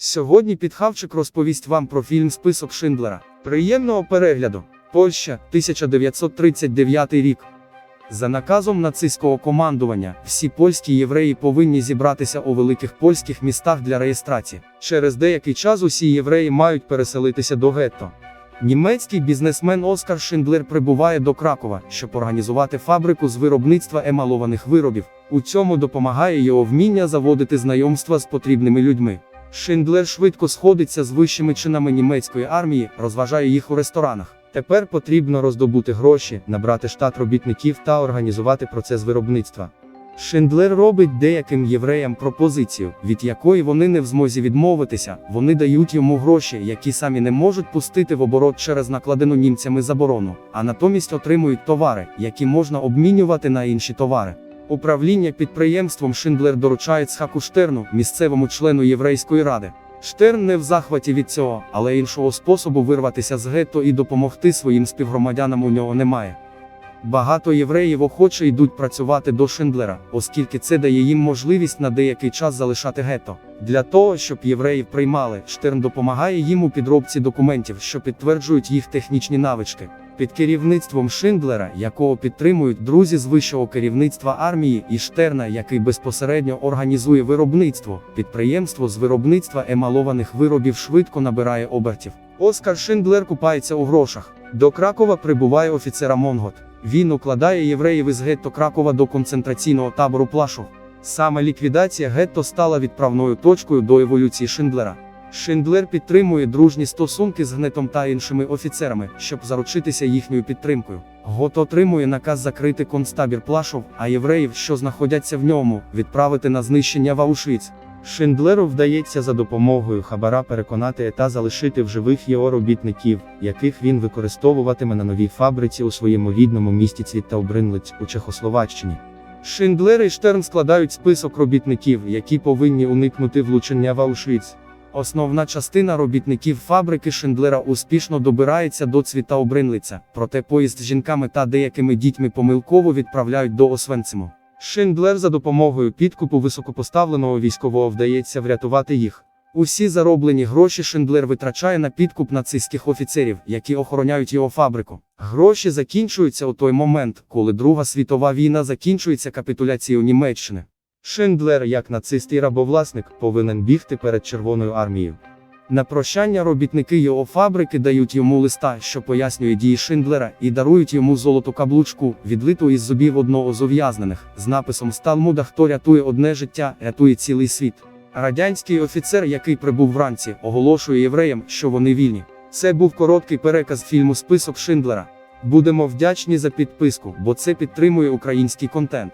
Сьогодні підхавчик розповість вам про фільм Список Шиндлера. Приємного перегляду. Польща, 1939 рік. За наказом нацистського командування, всі польські євреї повинні зібратися у великих польських містах для реєстрації. Через деякий час усі євреї мають переселитися до гетто. Німецький бізнесмен Оскар Шиндлер прибуває до Кракова, щоб організувати фабрику з виробництва емалованих виробів. У цьому допомагає його вміння заводити знайомства з потрібними людьми. Шиндлер швидко сходиться з вищими чинами німецької армії, розважає їх у ресторанах. Тепер потрібно роздобути гроші, набрати штат робітників та організувати процес виробництва. Шиндлер робить деяким євреям пропозицію, від якої вони не в змозі відмовитися, вони дають йому гроші, які самі не можуть пустити в оборот через накладену німцями заборону, а натомість отримують товари, які можна обмінювати на інші товари. Управління підприємством Шиндлер доручає Цхаку Штерну, місцевому члену єврейської ради. Штерн не в захваті від цього, але іншого способу вирватися з гетто і допомогти своїм співгромадянам у нього немає. Багато євреїв охоче йдуть працювати до Шиндлера, оскільки це дає їм можливість на деякий час залишати гетто. Для того, щоб євреїв приймали, Штерн допомагає їм у підробці документів, що підтверджують їх технічні навички. Під керівництвом Шиндлера, якого підтримують друзі з вищого керівництва армії, і Штерна, який безпосередньо організує виробництво, підприємство з виробництва емалованих виробів швидко набирає обертів. Оскар Шиндлер купається у грошах. До Кракова прибуває офіцера Монгот. Він укладає євреїв із гетто Кракова до концентраційного табору Плашов. Саме ліквідація гетто стала відправною точкою до еволюції Шиндлера. Шиндлер підтримує дружні стосунки з гнетом та іншими офіцерами, щоб заручитися їхньою підтримкою. Гот отримує наказ закрити концтабір Плашов, а євреїв, що знаходяться в ньому, відправити на знищення в Аушвіц. Шиндлеру вдається за допомогою хабара переконати та залишити в живих його робітників, яких він використовуватиме на новій фабриці у своєму рідному місті Цвітаубринлиць у Чехословаччині. Шиндлер і Штерн складають список робітників, які повинні уникнути влучення в Аушвіц. Основна частина робітників фабрики Шиндлера успішно добирається до Цвітаубринлиця, проте поїзд з жінками та деякими дітьми помилково відправляють до Освенциму. Шиндлер за допомогою підкупу високопоставленого військового вдається врятувати їх. Усі зароблені гроші Шиндлер витрачає на підкуп нацистських офіцерів, які охороняють його фабрику. Гроші закінчуються у той момент, коли Друга світова війна закінчується капітуляцією Німеччини. Шиндлер, як нацист і рабовласник, повинен бігти перед Червоною армією. На прощання робітники його фабрики дають йому листа, що пояснює дії Шиндлера, і дарують йому золоту каблучку, відлиту із зубів одного з ув'язнених, з написом Сталмуда Хто рятує одне життя, рятує цілий світ. Радянський офіцер, який прибув вранці, оголошує євреям, що вони вільні. Це був короткий переказ фільму Список Шиндлера. Будемо вдячні за підписку, бо це підтримує український контент.